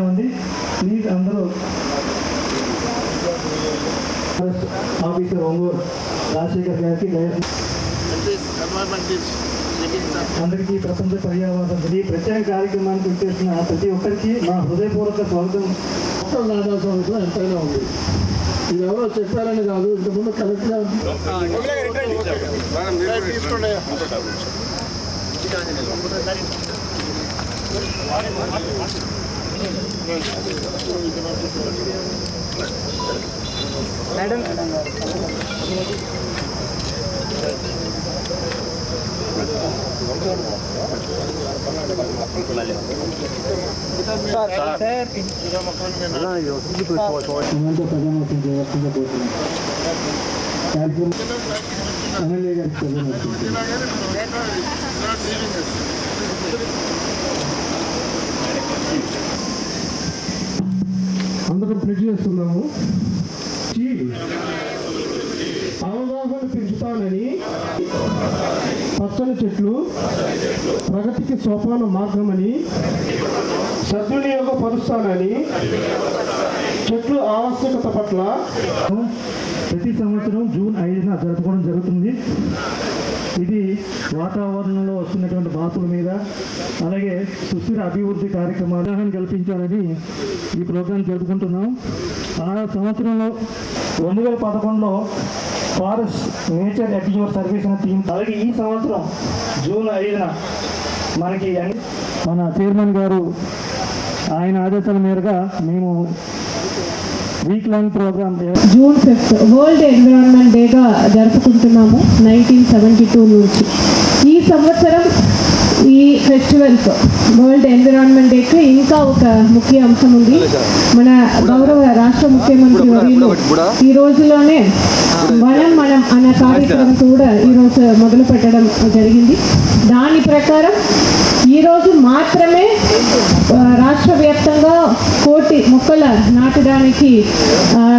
ఉంది ప్లీజ్ అందరూ. ఆఫీసర్ ఒంగూరు రాజశేఖర్ గారికి అందరికీ ప్రపంచ పర్యావరణ ఈ ప్రత్యేక కార్యక్రమానికి వచ్చేసిన ప్రతి ఒక్కరికి మా హృదయపూర్వక స్వాగతం. ఎంతైనా ఉంది. ఇది ఎవరో చెప్పారని కాదు ఇంతకుముందు కరెక్ట్గా ఇదంతా ఎమ్మెల్యే గారికి అందరం ప్రెజ్ చేస్తున్నాము. అవగాహన పెంచుతానని పచ్చని చెట్లు ప్రగతికి సోపాన మార్గమని సద్వినియోగపరుస్తానని చెట్లు ఆవశ్యకత పట్ల ప్రతి సంవత్సరం జూన్ ఐదున జరుపుకోవడం జరుగుతుంది. ఇది వాతావరణంలో వస్తున్నటువంటి మార్పుల మీద అలాగే సుస్థిర అభివృద్ధి కార్యక్రమాలు అవగాహన కల్పించాలని ఈ ప్రోగ్రాం జరుపుకుంటున్నాం. ఆ సంవత్సరంలో రెండు వేల పదకొండులో ఫారెస్ట్ నేచర్ ఎడ్యూర్ సర్వీస్ అనే థీమ్ అలాగే ఈ సంవత్సరం జూన్ ఐదున మనకి అన్ని- మన చైర్మన్ గారు ఆయన ఆదేశాల మేరగా మేము week long program June fifth world environment డేగా జరుపుకుంటున్నాము నైన్టీన్ సెవెంటీ టూ నుంచి. ఈ సంవత్సరం ఈ ఫెస్టివల్స్ వరల్డ్ ఎన్విరాన్మెంట్ డేకి ఇంకా ఒక ముఖ్య అంశం ఉంది. మన గౌరవ రాష్ట్ర ముఖ్యమంత్రి వర్యులు ఈ రోజులోనే వనం మనం అనే కార్యక్రమం కూడా ఈరోజు మొదలు పెట్టడం జరిగింది. దాని ప్రకారం ఈరోజు మాత్రమే రాష్ట్ర వ్యాప్తంగా కోటి మొక్కల నాటడానికి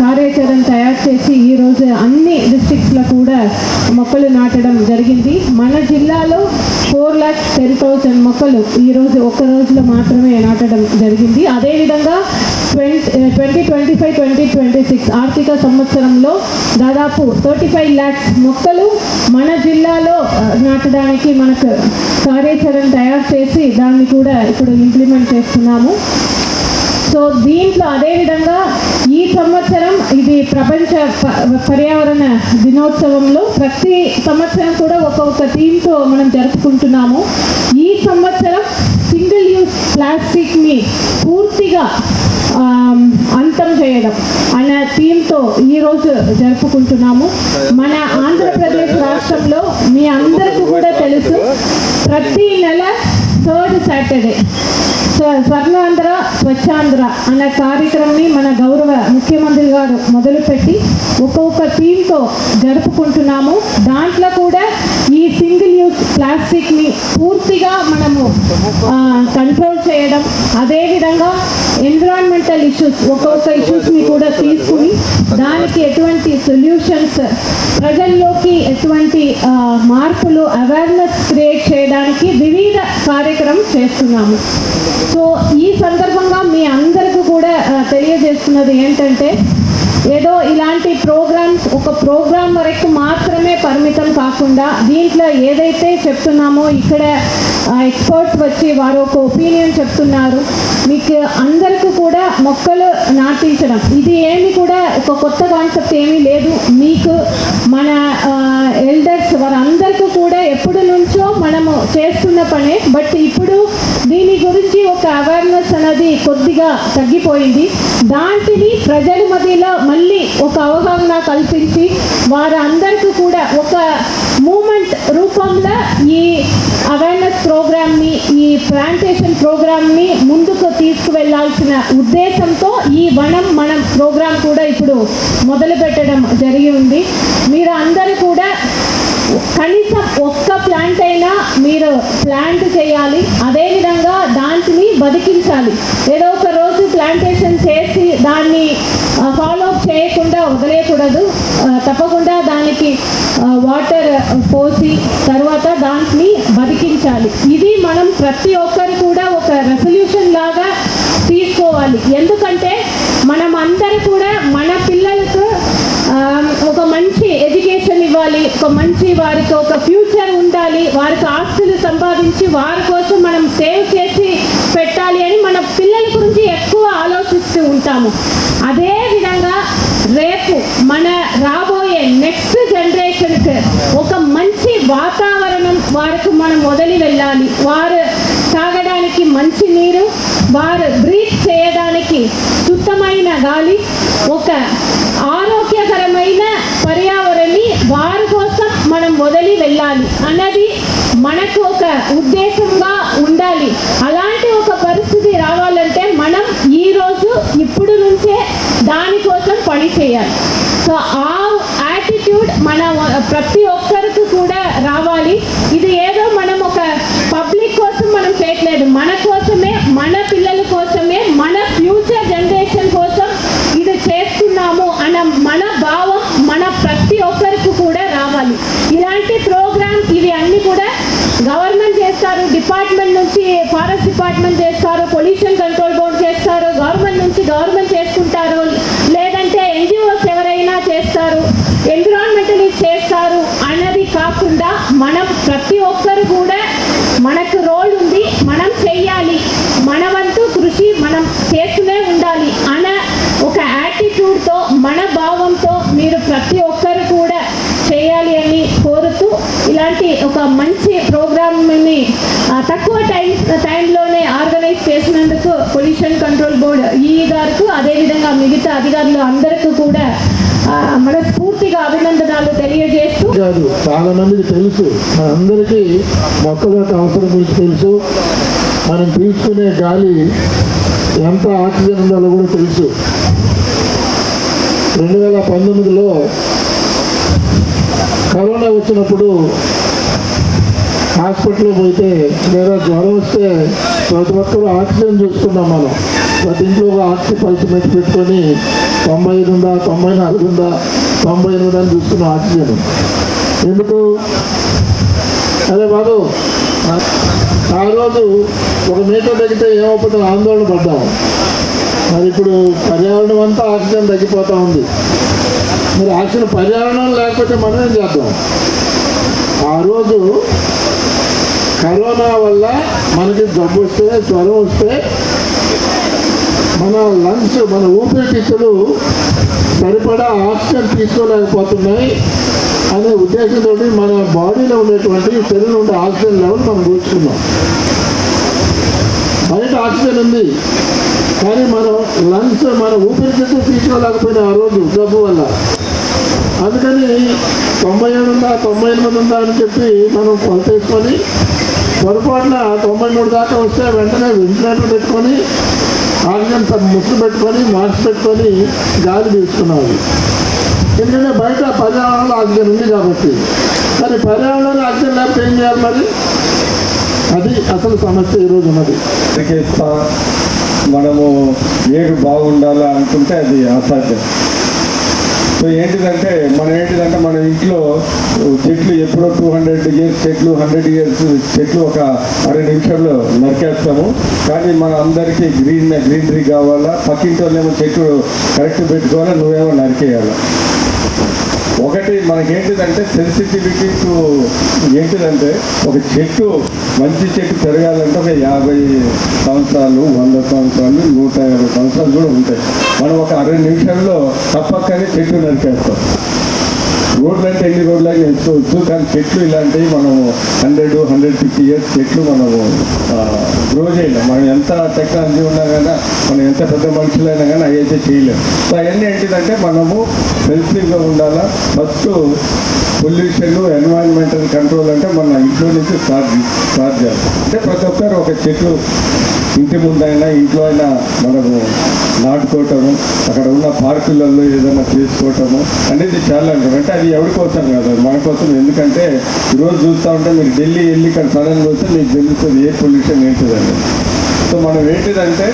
కార్యాచరణ తయారు చేసి ఈరోజు అన్ని డిస్ట్రిక్ట్స్లో కూడా మొక్కలు నాటడం జరిగింది. మన జిల్లాలో ఫోర్ ల్యాక్స్ టెన్ థౌసండ్ మొక్కలు ఈరోజు ఒక్క రోజులో మాత్రమే నాటడం జరిగింది. అదేవిధంగా twenty twenty twenty five twenty twenty six ఆర్థిక సంవత్సరంలో దాదాపు థర్టీ ఫైవ్ ల్యాక్స్ మొక్కలు మన జిల్లాలో నాటడానికి మనకు కార్యాచరణ తయారు చేసి దాన్ని కూడా ఇప్పుడు ఇంప్లిమెంట్ చేస్తున్నాము. సో దీంట్లో అదేవిధంగా ఈ సంవత్సరం ఇది ప్రపంచ పర్యావరణ దినోత్సవంలో ప్రతి సంవత్సరం కూడా ఒక్కొక్క థీమ్తో మనం జరుపుకుంటున్నాము. ఈ సంవత్సరం సింగిల్ యూస్ ప్లాస్టిక్ని పూర్తిగా అంతం చేయడం అనే థీమ్తో ఈరోజు జరుపుకుంటున్నాము. మన ఆంధ్రప్రదేశ్ రాష్ట్రంలో మీ అందరికీ కూడా తెలుసు தேர்டு சாட்டர்டே స్వర్ణాంధ్ర స్వచ్ఛాంధ్ర అనే కార్యక్రమాన్ని మన గౌరవ ముఖ్యమంత్రి గారు మొదలుపెట్టి ఒక్కొక్క థీమ్తో జరుపుకుంటున్నాము. దాంట్లో కూడా ఈ సింగిల్ యూజ్ ప్లాస్టిక్ని పూర్తిగా మనము కంట్రోల్ చేయడం అదేవిధంగా ఎన్విరాన్మెంటల్ ఇష్యూస్ ఒక్కొక్క ఇష్యూస్ని కూడా తీసుకుని దానికి ఎటువంటి సొల్యూషన్స్ ప్రజల్లోకి ఎటువంటి మార్పులు అవేర్నెస్ క్రియేట్ చేయడానికి వివిధ కార్యక్రమం చేస్తున్నాము. సో ఈ సందర్భంగా మీ అందరికీ కూడా తెలియజేస్తున్నది ఏంటంటే ఏదో ఇలాంటి ప్రోగ్రామ్స్ ఒక ప్రోగ్రామ్ వరకు మాత్రమే పరిమితం కాకుండా దీంట్లో ఏదైతే చెప్తున్నామో ఇక్కడ ఎక్స్పర్ట్స్ వచ్చి వారు ఒక ఒపీనియన్ చెప్తున్నారు. మీకు అందరికీ కూడా మొక్కలు నాటించడం. ఇది ఏమి కూడా ఒక కొత్త కాన్సెప్ట్ ఏమీ లేదు. మీకు మన ఎల్డర్స్ వారందరికీ కూడా ఎప్పటి నుంచో మనము చేస్తున్న పనే. బట్ ఇప్పుడు దీని గురించి ఒక అవేర్నెస్ అనేది కొద్దిగా తగ్గిపోయింది. దాంటిని ప్రజల మధ్యలో మళ్ళీ ఒక అవగాహన కల్పించి వారందరికీ కూడా ఒక మూమెంట్ రూపంలో ఈ అవేర్నెస్ ప్రోగ్రామ్ని ఈ ప్లాంటేషన్ ప్రోగ్రామ్ని ముందుకు తీసుకువెళ్ళాల్సిన ఉద్దేశంతో ఈ వనం మనం ప్రోగ్రామ్ కూడా ఇప్పుడు మొదలు పెట్టడం జరిగి ఉంది. మీరు అందరూ కనీసం ఒక్క ప్లాంట్ అయినా మీరు ప్లాంట్ చేయాలి. అదేవిధంగా దాంట్ని బతికించాలి. ఏదో ఒక రోజు ప్లాంటేషన్ చేసి దాన్ని ఫాలో అప్ చేయకుండా వదిలేయకూడదు. తప్పకుండా దానికి వాటర్ పోసి తర్వాత దాన్ని బతికించాలి. ఇది మనం ప్రతి ఒక్కరు కూడా ఒక రెసల్యూషన్ లాగా తీసుకోవాలి. ఎందుకంటే మనం అందరూ కూడా మన పిల్లలకు ఆ, ఒక మంచి ఉండాలి. ఒక మంచి వారికి ఒక ఫ్యూచర్ ఉండాలి. వారికి ఆస్తులు సంపాదించి వారి కోసం మనం సేవ్ చేసి పెట్టాలి అని మన పిల్లల గురించి ఎక్కువ ఆలోచిస్తూ ఉంటాము. అదే విధంగా రేపు మన రాబోయే నెక్స్ట్ జనరేషన్కి ఒక వాతావరణం వారికి మనం వదిలి వెళ్ళాలి. వారు తాగడానికి మంచి నీరు వారు బ్రీత్ చేయడానికి శుద్ధమైన గాలి ఒక ఆరోగ్యకరమైన పర్యావరణి వారి కోసం మనం వదిలి వెళ్ళాలి అన్నది మనకు ఒక ఉద్దేశంగా ఉండాలి. అలాంటి ఒక పరిస్థితి రావాలంటే మనం ఈరోజు ఇప్పుడు నుంచే దానికోసం పని చేయాలి. సో ఆ యాటిట్యూడ్ మన ప్రతి ఒక్క కూడా రావాలి. ఇది ఏదో మనం ఒక పబ్లిక్ కోసం మనం చేయట్లేదు. మన కోసమే మన పిల్లల కోసమే మన ఫ్యూచర్ జనరేషన్ కోసం ఇది చేస్తున్నాము అన్న మన భావం మన ప్రతి ఒక్కరికి కూడా రావాలి. ఇలాంటి ప్రోగ్రామ్ ఇవి అన్ని కూడా గవర్నమెంట్ చేస్తారు. డిపార్ట్మెంట్ నుంచి ఫారెస్ట్ డిపార్ట్మెంట్ చేస్తారు. పొల్యూషన్ కంట్రోల్ బోర్డ్ చేస్తారు గవర్నమెంట్ నుంచి గవర్నమెంట్ చేసుకుంటారు లేదంటే ఎన్జిఓస్ ఎవరైనా చేస్తారు ఎన్విరాన్మెంటలిస్ట్ చేస్తారు అన్నది కాకుండా మనం ప్రతి ఒక్కరు కూడా మనకు రోల్ ఉంది మనం చెయ్యాలి మన వంతు కృషి మనం చేస్తూనే ఉండాలి అన్న ఒక యాటిట్యూడ్తో మన భావంతో మీరు ప్రతి ఒక్కరు కూడా చేయాలి అని కోరుతూ ఇలాంటి ఒక మంచి ప్రోగ్రామ్ని తక్కువ టైం టైంలోనే ఆర్గనైజ్ చేసినందుకు పొల్యూషన్ కంట్రోల్ బోర్డ్ ఈ గారికి అదేవిధంగా మిగతా అధికారులు అందరికీ కూడా మనస్ఫూర్తిగా అభినందనాలు తెలియజేస్తూ కాదు చాలా మందికి తెలుసు. మనందరికీ మొక్కల యొక్క అవసరం గురించి తెలుసు. మనం పీల్చుకునే గాలి ఎంత ఆక్సిజన్ ఉండాలో కూడా తెలుసు. రెండు వేల పంతొమ్మిదిలో కరోనా వచ్చినప్పుడు హాస్పిటల్లో పోతే లేదా జ్వరం వస్తే ప్రతి ఒక్కరు ఆక్సిజన్ చూసుకున్నాం మనం. ప్రతి ఇంట్లో ఒక ఆక్సిజన్ పల్స్ పెట్టుకొని తొంభై ఐదు ఉందా తొంభై నాలుగు ఉందా తొంభై ఎనిమిది అని చూస్తున్న ఆక్సిజన్ ఎందుకు? అదే బాబు ఆ- రోజు ఒక మీటర్ తగ్గితే ఏమవుతుందో ఆందోళన పడ్డాము. మరి ఇప్పుడు పర్యావరణం అంతా ఆక్సిజన్ తగ్గిపోతూ ఉంది. మరి ఆక్సిజన్ పర్యావరణం లేకపోతే మనం ఏం చేద్దాం? ఆ రోజు కరోనా వల్ల మనకి జబ్బు వస్తే జ్వరం వస్తే మన లంగ్స్ మన ఊపిరితిత్తులు సరిపడా ఆక్సిజన్ తీసుకోలేకపోతున్నాయి అనే ఉద్దేశంతో మన బాడీలో ఉండేటువంటి శరీరంలో ఉండే ఆక్సిజన్ లెవెల్ మనం కూర్చుకున్నాం బయట ఆక్సిజన్ ఉంది కానీ మనం లంగ్స్ మన ఊపిరితిత్తులు తీసుకోలేకపోయినా ఆ రోజు జబ్బు వల్ల. అందుకని తొంభై ఏడు ఉందా తొంభై ఎనిమిది ఉందా అని చెప్పి మనం కొలతేసుకొని పొరపాటున తొంభై మూడు దాకా వస్తే వెంటనే వెంటిలేటర్ పెట్టుకొని ఆక్సిజన్ సబ్ పెట్టుకొని మాస్క్ పెట్టుకొని గాలి పీల్చుకున్నాము ఎందుకంటే బయట పర్యావరణంలో ఆక్సిజన్ ఉంది కాబట్టి. మరి పర్యావరణంలో ఆక్సిజన్ లేకపోతే ఏం చేయాలి మరి? అది అసలు సమస్య ఈరోజు ఉన్నది. బతికేస్తా మనము ఏడు బాగుండాలి అనుకుంటే అది అసాధ్యం. సో ఏంటిదంటే మనం ఏంటిదంటే మన ఇంట్లో చెట్లు ఎప్పుడో టూ హండ్రెడ్ ఇయర్స్ చెట్లు హండ్రెడ్ ఇయర్స్ చెట్లు ఒక అరవై నిమిషాల్లో నరికేస్తాము. కానీ మన అందరికీ గ్రీన్ గ్రీనరీ కావాలా పక్కింటి వాళ్ళేమో చెట్లు కరెక్ట్ పెట్టుకోవాలా నువ్వేమో నరికేయాలా. ఒకటి మనకేంటిదంటే సెన్సిటివిటీ టు ఏంటిదంటే ఒక చెట్టు మంచి చెట్టు పెరగాలంటే ఒక యాభై సంవత్సరాలు వంద సంవత్సరాలు నూట యాభై సంవత్సరాలు కూడా ఉంటాయి. మనం ఒక అరవై నిమిషాల్లో తప్పకనే చెట్టు నరికేస్తాం. రోడ్లు అంటే ఎన్ని రోడ్లకి ఎంచుకోవచ్చు కానీ చెట్లు ఇలాంటివి మనము హండ్రెడ్ హండ్రెడ్ ఫిఫ్టీ ఇయర్స్ చెట్లు మనము గ్రో చేయలేం. మనం ఎంత టెక్నాలజీ ఉన్నా కానీ మనం ఎంత పెద్ద మనుషులైనా కానీ అవి అయితే చేయలేము సో అవన్నీ ఏంటిదంటే మనము సెల్ఫీగా ఉండాలా? ఫస్ట్ పొల్యూషన్ ఎన్వైరన్మెంటల్ కంట్రోల్ అంటే మన ఇంట్లో నుంచి స్టార్ట్ స్టార్ట్ చేస్తాం అంటే ప్రతి ఒక్కరు ఒక చెట్లు ఇంటి ముందైనా ఇంట్లో అయినా మనము నాటుకోవటము అక్కడ ఉన్న పార్కులలో ఏదైనా చేసుకోవటము అనేది చాలా అంటారు. అంటే అది ఎవరి కోసం కాదు మన కోసం. ఎందుకంటే ఈరోజు చూస్తూ ఉంటే మీరు ఢిల్లీ వెళ్ళి ఇక్కడ సడన్ చూస్తే మీకు తెలుస్తుంది ఏ పొల్యూషన్ ఏంటిదండి సో మనం ఏంటిదంటే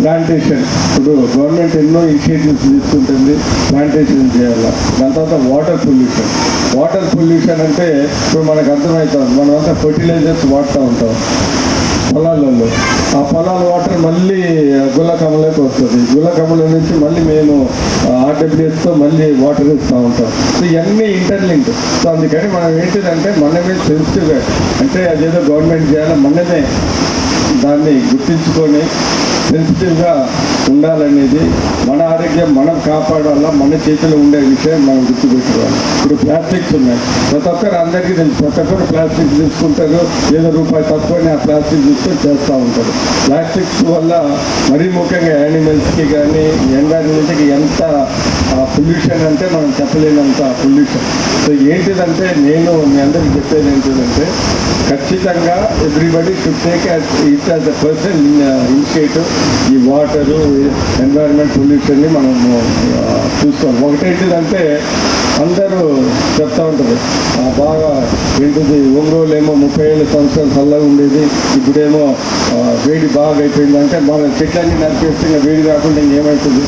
ప్లాంటేషన్ ఇప్పుడు గవర్నమెంట్ ఎన్నో ఇనిషియేటివ్స్ తీసుకుంటుంది ప్లాంటేషన్ చేయాలి. దాని తర్వాత వాటర్ పొల్యూషన్ వాటర్ పొల్యూషన్ అంటే ఇప్పుడు మనకు అర్థమవుతుంది మనమంతా ఫర్టిలైజర్స్ వాడుతూ ఉంటాం పొలాలలో. ఆ పొలాల వాటర్ మళ్ళీ గుల్లకమ్మలోకి వస్తుంది. గుల్లకమ్మల నుంచి మళ్ళీ మేము ఆర్డబ్ల్యూఎస్తో మళ్ళీ వాటర్ ఇస్తూ ఉంటాం. సో ఇవన్నీ ఇంటర్లింక్ సో అందుకని మనం ఏంటిదంటే మనమే సెన్సిటివ్గా అంటే అదేదో గవర్నమెంట్ చేయాలి మనమే దాన్ని గుర్తించుకొని సెన్సిటివ్గా ఉండాలనేది మన ఆరోగ్యం మనం కాపాడాలా మన చేతిలో ఉండే విషయం మనం గుర్తుపెట్టుకోవాలి. ఇప్పుడు ప్లాస్టిక్స్ ఉన్నాయి. ప్రతి ఒక్కరు అందరికీ తెలుసు. ప్రతి ఒక్కరు ప్లాస్టిక్ తీసుకుంటారు. ఏదో రూపాయి తక్కువని ఆ ప్లాస్టిక్ తీసుకొని చేస్తూ ఉంటారు. ప్లాస్టిక్స్ వల్ల మరీ ముఖ్యంగా యానిమల్స్కి కానీ ఎన్వైరన్మెంట్కి ఎంత పొల్యూషన్ అంటే మనం చెప్పలేనంత పొల్యూషన్. సో ఏంటిదంటే నేను మీ అందరికి చెప్పేది ఏంటిదంటే ఖచ్చితంగా everybody should take it as a person initiative ఈ వాటరు ఎన్వైరన్మెంట్ పొల్యూషన్ని మనం చూస్తాం. ఒకటేంటిదంటే అందరూ చెప్తా ఉంటారు బాగా ఏంటిది ఒంగోలు ఏమో ముప్పై ఏళ్ళ సంవత్సరాలు చల్లగా ఉండేది ఇప్పుడేమో వేడి బాగా అయిపోయిందంటే మన చెట్లన్నీ నరిపేస్తే వేడి కాకుండా ఇంకేమవుతుంది